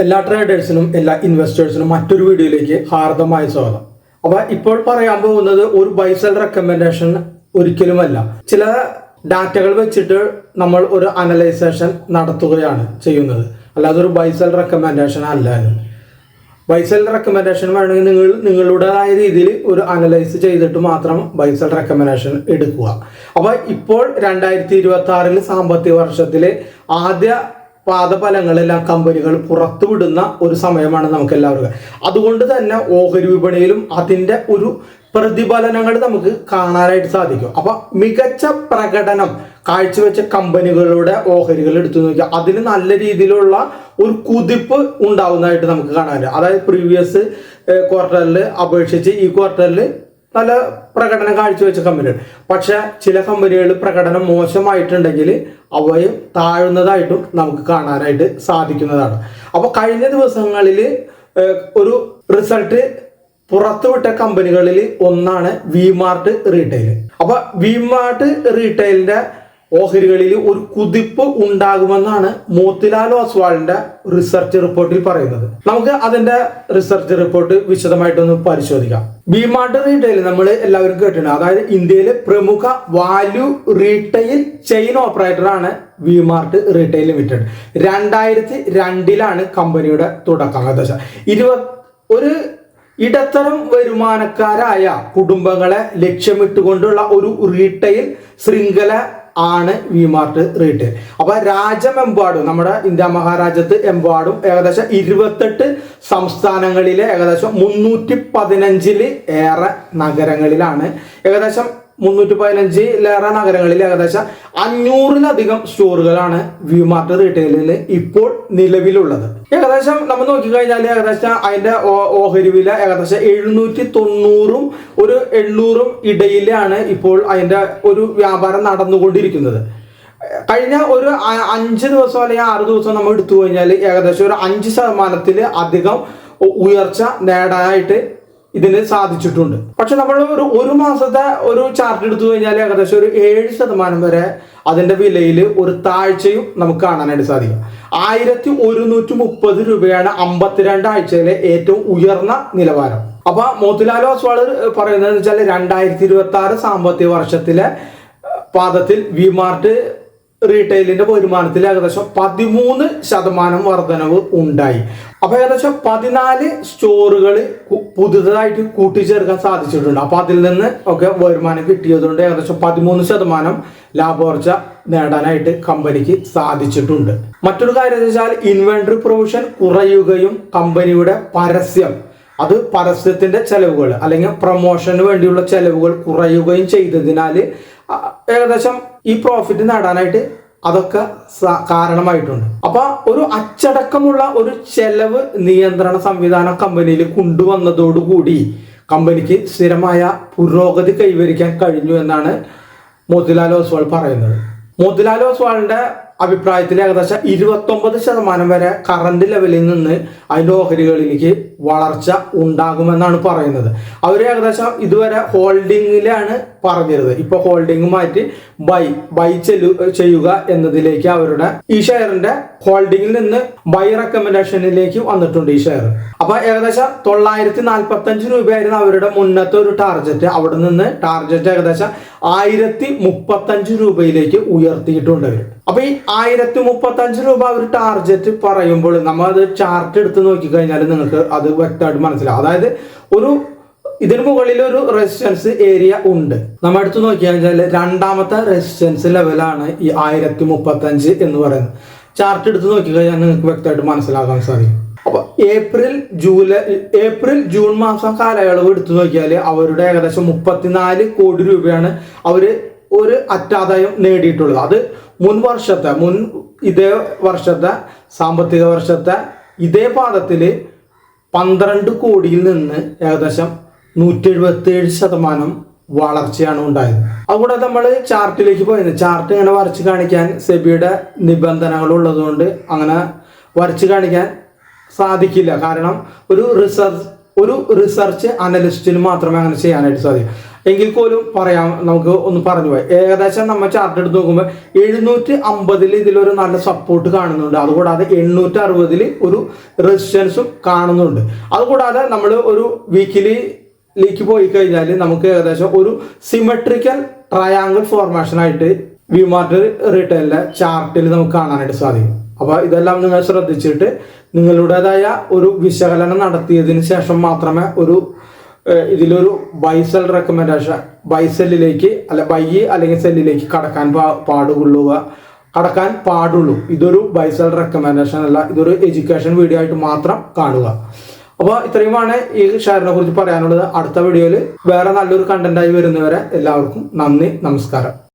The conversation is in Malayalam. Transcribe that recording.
എല്ലാ ട്രേഡേഴ്സിനും എല്ലാ ഇൻവെസ്റ്റേഴ്സിനും മറ്റൊരു വീഡിയോയിലേക്ക് ഹാർദമായ സ്വാഗതം. അപ്പൊ ഇപ്പോൾ പറയാൻ പോകുന്നത് ഒരു ബൈസൽ റെക്കമെൻഡേഷൻ ഒരിക്കലുമല്ല. ചില ഡാറ്റകൾ വെച്ചിട്ട് നമ്മൾ ഒരു അനലൈസേഷൻ നടത്തുകയാണ് ചെയ്യുന്നത്. അല്ലാതെ ഒരു ബൈസൽ റെക്കമെൻഡേഷൻ അല്ല ബൈസൽ റെക്കമെൻഡേഷൻ വേണമെങ്കിൽ നിങ്ങൾ നിങ്ങളുടേതായ രീതിയിൽ ഒരു അനലൈസ് ചെയ്തിട്ട് മാത്രം ബൈസൽ റെക്കമെൻഡേഷൻ എടുക്കുക. അപ്പോൾ ഇപ്പോൾ രണ്ടായിരത്തി ഇരുപത്തി ആറിൽ സാമ്പത്തിക വർഷത്തിലെ ആദ്യ പാദഫലങ്ങളെല്ലാം കമ്പനികൾ പുറത്തുവിടുന്ന ഒരു സമയമാണ് നമുക്ക് എല്ലാവർക്കും അതുകൊണ്ട് തന്നെ ഓഹരി വിപണിയിലും അതിന്റെ ഒരു പ്രതിഫലനങ്ങൾ നമുക്ക് കാണാനായിട്ട് സാധിക്കും. അപ്പൊ മികച്ച പ്രകടനം കാഴ്ചവെച്ച കമ്പനികളുടെ ഓഹരികൾ എടുത്തു നോക്കിയാൽ അതിന് നല്ല രീതിയിലുള്ള ഒരു കുതിപ്പ് ഉണ്ടാവുന്നതായിട്ട് നമുക്ക് കാണാൻ അതായത് പ്രീവിയസ് ക്വാർട്ടറിൽ അപേക്ഷിച്ച് ഈ ക്വാർട്ടറിൽ നല്ല പ്രകടനം കാഴ്ചവെച്ച കമ്പനികൾ പക്ഷെ ചില കമ്പനികൾ പ്രകടനം മോശമായിട്ടുണ്ടെങ്കിൽ അവയും താഴുന്നതായിട്ടും നമുക്ക് കാണാനായിട്ട് സാധിക്കുന്നതാണ്. അപ്പോൾ കഴിഞ്ഞ ദിവസങ്ങളിൽ ഒരു റിസൾട്ട് പുറത്തുവിട്ട കമ്പനികളിൽ ഒന്നാണ് വി മാർട്ട് റീറ്റെയിൽ അപ്പൊ വിമാർട്ട് റീറ്റെയിലിന്റെ ഓഹരികളിൽ ഒരു കുതിപ്പ് ഉണ്ടാകുമെന്നാണ് മോത്തിലാൽ ഓസ്വാളിന്റെ റിസർച്ച് റിപ്പോർട്ടിൽ പറയുന്നത്. നമുക്ക് അതിന്റെ റിസർച്ച് റിപ്പോർട്ട് വിശദമായിട്ടൊന്ന് പരിശോധിക്കാം. വിമാർട്ട് റീറ്റെയിൽ നമ്മൾ എല്ലാവരും കേട്ടിട്ടുണ്ട്. അതായത് ഇന്ത്യയിലെ പ്രമുഖ വാല്യൂ റീറ്റെയിൽ ചെയിൻ ഓപ്പറേറ്ററാണ് വിമാർട്ട് റീറ്റെയിൽ ലിമിറ്റഡ് രണ്ടായിരത്തി രണ്ടിലാണ് കമ്പനിയുടെ തുടക്കം. ഏകദേശം ഇരുപത് ഒരു ഇടത്തരം വരുമാനക്കാരായ കുടുംബങ്ങളെ ലക്ഷ്യമിട്ടുകൊണ്ടുള്ള ഒരു റീറ്റെയിൽ ശൃംഖല ആണ് വി മാർട്ട് റീറ്റെയിൽ അപ്പൊ രാജ്യമെമ്പാടും നമ്മുടെ ഇന്ത്യ മഹാരാജ്യത്ത് എമ്പാടും ഏകദേശം ഇരുപത്തെട്ട് സംസ്ഥാനങ്ങളിലെ ഏകദേശം മുന്നൂറ്റി പതിനഞ്ചിൽ ഏറെ നഗരങ്ങളിലാണ്. ഏകദേശം മുന്നൂറ്റി പതിനഞ്ചിലേറെ നഗരങ്ങളിൽ ഏകദേശം അഞ്ഞൂറിലധികം സ്റ്റോറുകളാണ് വിമാർട്ട് റീറ്റെയിലിൽ ഇപ്പോൾ നിലവിലുള്ളത്. ഏകദേശം നമ്മൾ നോക്കിക്കഴിഞ്ഞാൽ ഏകദേശം അതിന്റെ ഓഹരി വില ഏകദേശം എഴുന്നൂറ്റി തൊണ്ണൂറും ഒരു എണ്ണൂറും ഇടയിലാണ് ഇപ്പോൾ അതിന്റെ ഒരു വ്യാപാരം നടന്നുകൊണ്ടിരിക്കുന്നത്. കഴിഞ്ഞ ഒരു അഞ്ച് ദിവസം അല്ലെങ്കിൽ ആറ് ദിവസം നമ്മൾ എടുത്തു കഴിഞ്ഞാൽ ഏകദേശം ഒരു അഞ്ച് ശതമാനത്തിൽ അധികം ഉയർച്ച നേടാനായിട്ട് ഇതിന് സാധിച്ചിട്ടുണ്ട്. പക്ഷെ നമ്മൾ ഒരു ഒരു മാസത്തെ ഒരു ചാർട്ട് എടുത്തു കഴിഞ്ഞാൽ ഏകദേശം ഒരു ഏഴ് ശതമാനം വരെ അതിന്റെ വിലയിൽ ഒരു താഴ്ചയും നമുക്ക് കാണാനായിട്ട് സാധിക്കും. ആയിരത്തി ഒരുന്നൂറ്റി മുപ്പത് രൂപയാണ് അമ്പത്തിരണ്ട് ആഴ്ചയിലെ ഏറ്റവും ഉയർന്ന നിലവാരം. അപ്പൊ മോത്തിലാൽ ഓസ്വാൾ പറയുന്നത് വെച്ചാൽ രണ്ടായിരത്തി ഇരുപത്തി ആറ് സാമ്പത്തിക വർഷത്തിലെ പാദത്തിൽ വിമാർട്ട് റീറ്റെയിലിന്റെ വരുമാനത്തിൽ ഏകദേശം പതിമൂന്ന് ശതമാനം വർധനവ് ഉണ്ടായി. അപ്പൊ ഏകദേശം പതിനാല് സ്റ്റോറുകൾ പുതുതായിട്ട് കൂട്ടിച്ചേർക്കാൻ സാധിച്ചിട്ടുണ്ട്. അപ്പൊ അതിൽ നിന്ന് ഒക്കെ വരുമാനം കിട്ടിയതുകൊണ്ട് ഏകദേശം പതിമൂന്ന് ശതമാനം ലാഭോർജ നേടാനായിട്ട് കമ്പനിക്ക് സാധിച്ചിട്ടുണ്ട്. മറ്റൊരു കാര്യം എന്ന് വെച്ചാൽ ഇൻവെന്ററി പ്രൊവിഷൻ കുറയുകയും കമ്പനിയുടെ പരസ്യം അത് പരസ്യത്തിന്റെ ചെലവുകൾ അല്ലെങ്കിൽ പ്രൊമോഷന് വേണ്ടിയുള്ള ചെലവുകൾ കുറയുകയും ചെയ്തതിനാൽ ഏകദേശം ഈ പ്രോഫിറ്റ് നേടാനായിട്ട് അതൊക്കെ കാരണമായിട്ടുണ്ട്. അപ്പൊ ഒരു അച്ചടക്കമുള്ള ഒരു ചെലവ് നിയന്ത്രണ സംവിധാനം കമ്പനിയിൽ കൊണ്ടുവന്നതോടുകൂടി കമ്പനിക്ക് സ്ഥിരമായ പുരോഗതി കൈവരിക്കാൻ കഴിഞ്ഞു എന്നാണ് മോത്തിലാൽ ഓസ്വാൾ പറയുന്നത്. മോത്തിലാൽ ഓസ്വാളിന്റെ അഭിപ്രായത്തിൽ ഏകദേശം ഇരുപത്തൊമ്പത് ശതമാനം വരെ കറണ്ട് ലെവലിൽ നിന്ന് അതിന്റെ ഓഹരികളിലേക്ക് വളർച്ച ഉണ്ടാകുമെന്നാണ് പറയുന്നത്. അവർ ഏകദേശം ഇതുവരെ ഹോൾഡിങ്ങിലാണ് പറഞ്ഞിരുന്നത്. ഇപ്പൊ ഹോൾഡിംഗ് മാറ്റി ബൈ ബൈ ചെല്ലു ചെയ്യുക എന്നതിലേക്ക് അവരുടെ ഈ ഷെയറിന്റെ ഹോൾഡിംഗിൽ നിന്ന് ബൈ റെക്കമെൻഡേഷനിലേക്ക് വന്നിട്ടുണ്ട് ഈ ഷെയർ അപ്പൊ ഏകദേശം തൊള്ളായിരത്തി നാൽപ്പത്തി അഞ്ച് രൂപയായിരുന്നു അവരുടെ മുന്നത്തെ ഒരു ടാർജറ്റ് അവിടെ നിന്ന് ടാർജറ്റ് ഏകദേശം ആയിരത്തി മുപ്പത്തഞ്ച് രൂപയിലേക്ക് ഉയർത്തിയിട്ടുണ്ട് അവർ അപ്പൊ ഈ ആയിരത്തി മുപ്പത്തഞ്ച് രൂപ അവർ ടാർജറ്റ് പറയുമ്പോൾ നമ്മൾ അത് ചാർട്ട് എടുത്ത് നോക്കിക്കഴിഞ്ഞാൽ നിങ്ങൾക്ക് അത് വ്യക്തമായിട്ട് മനസ്സിലാവും. അതായത് ഒരു ഇതിന് മുകളിൽ ഒരു റെസിസ്റ്റൻസ് ഏരിയ ഉണ്ട്. നമ്മൾ എടുത്ത് നോക്കിയാൽ രണ്ടാമത്തെ റെസിസ്റ്റൻസ് ലെവലാണ് ഈ ആയിരത്തി മുപ്പത്തഞ്ച് എന്ന് പറയുന്നത്. ചാർട്ട് എടുത്ത് നോക്കിക്കഴിഞ്ഞാൽ നിങ്ങൾക്ക് വ്യക്തമായിട്ട് മനസ്സിലാക്കാൻ സാധിക്കും. അപ്പൊ ഏപ്രിൽ ജൂലൈ ഏപ്രിൽ ജൂൺ മാസം കാലയളവ് എടുത്തു നോക്കിയാൽ അവരുടെ ഏകദേശം മുപ്പത്തിനാല് കോടി രൂപയാണ് അവർ ഒരു അറ്റാദായം നേടിയിട്ടുള്ളത്. അത് മുൻ വർഷത്തെ മുൻ ഇതേ വർഷത്തെ സാമ്പത്തിക വർഷത്തെ ഇതേ പാദത്തിൽ പന്ത്രണ്ട് കോടിയിൽ നിന്ന് ഏകദേശം നൂറ്റി എഴുപത്തി ഏഴ് ശതമാനം വളർച്ചയാണ് ഉണ്ടായത്. അതുകൂടെ നമ്മൾ ചാർട്ടിലേക്ക് പോയത്. ചാർട്ട് ഇങ്ങനെ വരച്ച് കാണിക്കാൻ സെബിയുടെ നിബന്ധനകൾ ഉള്ളതുകൊണ്ട് അങ്ങനെ വരച്ച് കാണിക്കാൻ സാധിക്കില്ല. കാരണം ഒരു റിസർച്ച് ഒരു റിസർച്ച് അനലിസ്റ്റിന് മാത്രമേ അങ്ങനെ ചെയ്യാനായിട്ട് സാധിക്കൂ. എങ്കിൽ പോലും പറയാം നമുക്ക് ഒന്ന് പറഞ്ഞു പോയി ഏകദേശം നമ്മൾ ചാർട്ട് എടുത്ത് നോക്കുമ്പോൾ എഴുന്നൂറ്റി അമ്പതിൽ ഇതിലൊരു നല്ല സപ്പോർട്ട് കാണുന്നുണ്ട്. അതുകൂടാതെ എണ്ണൂറ്റി അറുപതിൽ ഒരു റെസിസ്റ്റൻസും കാണുന്നുണ്ട്. അതുകൂടാതെ നമ്മൾ ഒരു വീക്കിലി ലേക്ക് പോയി കഴിഞ്ഞാൽ നമുക്ക് ഏകദേശം ഒരു സിമെട്രിക്കൽ ട്രയാങ്കിൾ ഫോർമേഷൻ ആയിട്ട് വിമാർട്ട് റിട്ടേലിന്റെ ചാർട്ടിൽ നമുക്ക് കാണാനായിട്ട് സാധിക്കും. അപ്പൊ ഇതെല്ലാം നിങ്ങൾ ശ്രദ്ധിച്ചിട്ട് നിങ്ങളുടേതായ ഒരു വിശകലനം നടത്തിയതിന് ശേഷം മാത്രമേ ഒരു ഇതിലൊരു ബൈസൽ റെക്കമെൻഡേഷൻ ബൈസെല്ലിലേക്ക് അല്ല ബൈ അല്ലെങ്കിൽ സെല്ലിലേക്ക് കടക്കാൻ പാ- പാടുകൊള്ളുക കടക്കാൻ പാടുള്ളൂ. ഇതൊരു ബൈസൽ റെക്കമെൻഡേഷൻ അല്ല ഇതൊരു എഡ്യൂക്കേഷൻ വീഡിയോ ആയിട്ട് മാത്രം കാണുക. അപ്പോൾ ഇത്രയുമാണ് ഈ ഷെയറിനെ കുറിച്ച് പറയാനുള്ളത്. അടുത്ത വീഡിയോയിൽ വേറെ നല്ലൊരു കണ്ടന്റായി വരുന്നവരെ എല്ലാവർക്കും നന്ദി നമസ്കാരം.